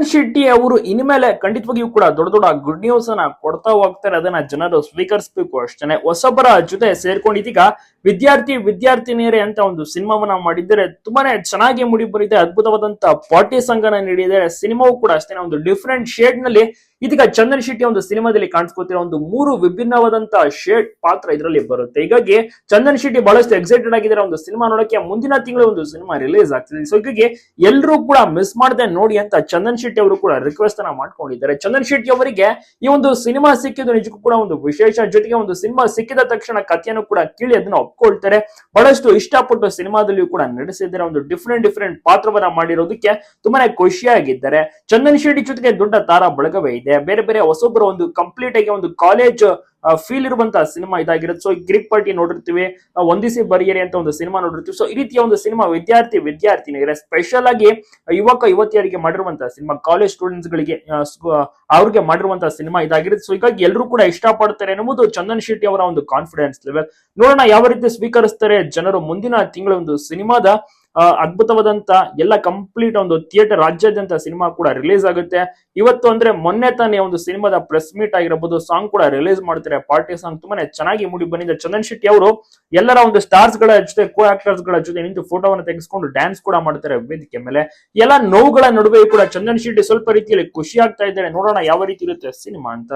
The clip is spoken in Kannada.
ಚಂದನ್ ಶೆಟ್ಟಿ ಅವರು ಇನ್ಮೇಲೆ ಖಂಡಿತವಾಗಿಯೂ ಕೂಡ ದೊಡ್ಡ ದೊಡ್ಡ ಗುಡ್ ನ್ಯೂಸ್ ಅನ್ನ ಕೊಡ್ತಾ ಹೋಗ್ತಾರೆ. ಅದನ್ನ ಜನರು ಸ್ವೀಕರಿಸಬೇಕು ಅಷ್ಟೇ ಹೊಸಬರ ಜೊತೆ ಸೇರ್ಕೊಂಡು ಇದೀಗ ವಿದ್ಯಾರ್ಥಿ, ವಿದ್ಯಾರ್ಥಿನಿಯರೇ ಅಂತ ಒಂದು ಸಿನಿಮಾವನ್ನ ಮಾಡಿದ್ದಾರೆ ತುಂಬಾನೇ ಚೆನ್ನಾಗಿ ಮುಡಿ ಬಂದಿದೆ ಅದ್ಭುತವಾದಂತಹ ಪಾರ್ಟಿ ಸಂಘನ ನೀಡಿದ್ದಾರೆ ಸಿನಿಮಾವು ಕೂಡ ಅಷ್ಟೇ ಒಂದು ಡಿಫ್ರೆಂಟ್ ಶೇಡ್ನಲ್ಲಿ ಇದೀಗ ಚಂದನ್ ಶೆಟ್ಟಿ ಒಂದು ಸಿನಿಮಾದಲ್ಲಿ ಕಾಣಿಸ್ಕೊತಿರೋ ಒಂದು ಮೂರು ವಿಭಿನ್ನವಾದಂತಹ ಶೇಡ್ ಪಾತ್ರ ಇದರಲ್ಲಿ ಬರುತ್ತೆ. ಹೀಗಾಗಿ ಚಂದನ್ ಶೆಟ್ಟಿ ಬಹಳಷ್ಟು ಎಕ್ಸೈಟೆಡ್ ಆಗಿದ್ದಾರೆ ಒಂದು ಸಿನಿಮಾ ನೋಡಕ್ಕೆ. ಮುಂದಿನ ತಿಂಗಳು ಒಂದು ಸಿನಿಮಾ ರಿಲೀಸ್ ಆಗ್ತಿದೆ. ಸೊ ಹೀಗಾಗಿ ಎಲ್ಲರೂ ಕೂಡ ಮಿಸ್ ಮಾಡದೆ ನೋಡಿ ಅಂತ ಚಂದನ್ ಶೆಟ್ಟಿ ಅವರು ಕೂಡ ರಿಕ್ವೆಸ್ಟ್ ಅನ್ನ ಮಾಡ್ಕೊಂಡಿದ್ದಾರೆ. ಚಂದನ್ ಶೆಟ್ಟಿ ಅವರಿಗೆ ಈ ಒಂದು ಸಿನಿಮಾ ಸಿಕ್ಕಿದ್ದು ನಿಜಕ್ಕೂ ಕೂಡ ಒಂದು ವಿಶೇಷ. ಜೊತೆಗೆ ಒಂದು ಸಿನಿಮಾ ಸಿಕ್ಕಿದ ತಕ್ಷಣ ಕಥೆಯನ್ನು ಕೂಡ ಕೇಳಿ ಅದನ್ನ ಒಪ್ಕೊಳ್ತಾರೆ. ಬಹಳಷ್ಟು ಇಷ್ಟಪಟ್ಟು ಸಿನಿಮಾದಲ್ಲಿಯೂ ಕೂಡ ನಡೆಸಿದ್ದಾರೆ ಒಂದು ಡಿಫ್ರೆಂಟ್ ಡಿಫ್ರೆಂಟ್ ಪಾತ್ರವನ್ನ ಮಾಡಿರೋದಕ್ಕೆ ತುಂಬಾನೇ ಖುಷಿಯಾಗಿದ್ದಾರೆ. ಚಂದನ್ ಶೆಟ್ಟಿ ಜೊತೆಗೆ ದೊಡ್ಡ ತಾರಾ ಬಳಗವೇ ಇದೆ. ಬೇರೆ ಬೇರೆ ಹೊಸೊಬ್ಬರು ಒಂದು ಕಂಪ್ಲೀಟ್ ಆಗಿ ಒಂದು ಕಾಲೇಜ್ ಫೀಲ್ ಇರುವಂತಹ ಸಿನಿಮಾ ಇದಾಗಿರುತ್ತೆ. ಸೊ ಗ್ರಿಪ್ ಪಾರ್ಟಿ ನೋಡಿರ್ತೀವಿ ಒಂದಿಸಿ ಬರಿಯರಿ ಅಂತ ಒಂದು ಸಿನಿಮಾ ನೋಡಿರ್ತೀವಿ. ಸೊ ಈ ರೀತಿಯ ಒಂದು ಸಿನಿಮಾ ವಿದ್ಯಾರ್ಥಿ, ವಿದ್ಯಾರ್ಥಿನಿಯರ ಸ್ಪೆಷಲ್ ಆಗಿ ಯುವಕ, ಯುವತಿಯರಿಗೆ ಮಾಡಿರುವಂತಹ ಸಿನಿಮಾ ಕಾಲೇಜ್ ಸ್ಟೂಡೆಂಟ್ಸ್ ಗಳಿಗೆ ಅವ್ರಿಗೆ ಮಾಡಿರುವಂತಹ ಸಿನಿಮಾ ಇದಾಗಿರುತ್ತೆ. ಸೊ ಹೀಗಾಗಿ ಎಲ್ಲರೂ ಕೂಡ ಇಷ್ಟಪಡ್ತಾರೆ ಎನ್ನುವುದು ಚಂದನ್ ಶೆಟ್ಟಿ ಅವರ ಒಂದು ಕಾನ್ಫಿಡೆನ್ಸ್ ಲೆವೆಲ್ ನೋಡೋಣ ಯಾವ ರೀತಿ ಸ್ವೀಕರಿಸ್ತಾರೆ ಜನರು ಮುಂದಿನ ತಿಂಗಳ ಒಂದು ಸಿನಿಮಾದ ಅದ್ಭುತವಾದಂತ ಎಲ್ಲ ಕಂಪ್ಲೀಟ್ ಒಂದು ಥಿಯೇಟರ್ ರಾಜ್ಯಾದ್ಯಂತ ಸಿನಿಮಾ ಕೂಡ ರಿಲೀಸ್ ಆಗುತ್ತೆ. ಇವತ್ತು ಅಂದ್ರೆ ಮೊನ್ನೆ ತಾನೇ ಒಂದು ಸಿನಿಮಾದ ಪ್ರೆಸ್ ಮೀಟ್ ಆಗಿರಬಹುದು ಸಾಂಗ್ ಕೂಡ ರಿಲೀಸ್ ಮಾಡ್ತಾರೆ. ಪಾರ್ಟಿ ಸಾಂಗ್ ತುಂಬಾನೇ ಚೆನ್ನಾಗಿ ಮೂಡಿ ಬಂದಿದೆ. ಚಂದನ್ ಶೆಟ್ಟಿ ಅವರು ಎಲ್ಲರ ಒಂದು ಸ್ಟಾರ್ಸ್ಗಳ ಜೊತೆ ಕೋ ಆಕ್ಟರ್ಸ್ಗಳ ಜೊತೆ ನಿಂತು ಫೋಟೋವನ್ನು ತೆಗೆಸ್ಕೊಂಡು ಡ್ಯಾನ್ಸ್ ಕೂಡ ಮಾಡ್ತಾರೆ ವೇದಿಕೆ ಮೇಲೆ. ಎಲ್ಲ ನೋವುಗಳ ನಡುವೆ ಕೂಡ ಚಂದನ್ ಶೆಟ್ಟಿ ಸ್ವಲ್ಪ ರೀತಿಯಲ್ಲಿ ಖುಷಿ ಆಗ್ತಾ ಇದ್ದಾರೆ. ನೋಡೋಣ ಯಾವ ರೀತಿ ಇರುತ್ತೆ ಸಿನಿಮಾ ಅಂತ.